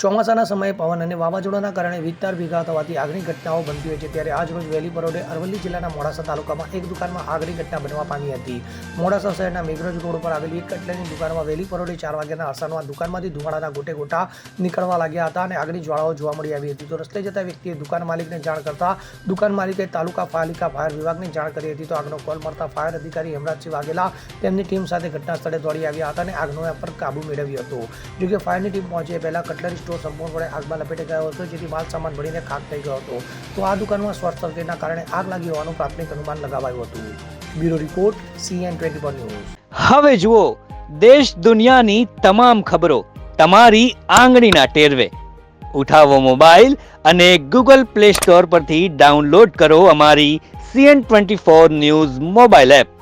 ચોમાસાના સમયે પવન અને વાવાઝોડાના કારણે વિસ્તાર ભેગા થવાથી આગની ઘટનાઓ બનતી હોય છે. ત્યારે આજ રોજ વહેલી પરોઢે અરવલ્લી જિલ્લાના મોડાસા તાલુકામાં એક દુકાનમાં આગની ઘટના બનવા પામી હતી. મોડાસા શહેરના મેઘરજ રોડ પર આવેલી એક કટલેની દુકાનમાં વહેલી પરોઢે ચાર વાગ્યાના અરસાનમાં દુકાનમાંથી ધુમાડાના ગોટે ગોટા નીકળવા લાગ્યા હતા અને આગની જ્વાળાઓ જોવા મળી આવી હતી. તો રસ્તે જતા વ્યક્તિએ દુકાન માલિકને જાણ કરતા દુકાન માલિકે તાલુકા પાલિકા ફાયર વિભાગને જાણ કરી હતી. તો આગનો કોલ મળતા ફાયર અધિકારી હેમરાજસિંહ વાઘેલા તેમની ટીમ સાથે ઘટના સ્થળે દોડી આવ્યા હતા અને આગનો પર કાબુ મેળવ્યો હતો. જોકે ફાયરની ટીમ પહોંચે પહેલા કટલરી સ્ટોર સંપૂર્ણપણે આગમાં લપેટી ગયો હતો, જેથી માલ સામાન ભરીને ખાક થઈ ગયો હતો. તો આ દુકાનમાં શોર્ટ સર્કિટના કારણે આગ લાગી હોવાનું પ્રાથમિક અનુમાન લગાવાયું હતું. Bureau report, CN twenty four news. હવે જુઓ, દેશ દુનિયાની તમામ ખબરો તમારી આંગળીના ટેરવે. ઉઠાવો મોબાઈલ અને ગૂગલ પ્લે સ્ટોર પરથી ડાઉનલોડ કરો અમારી CN twenty four news mobile app.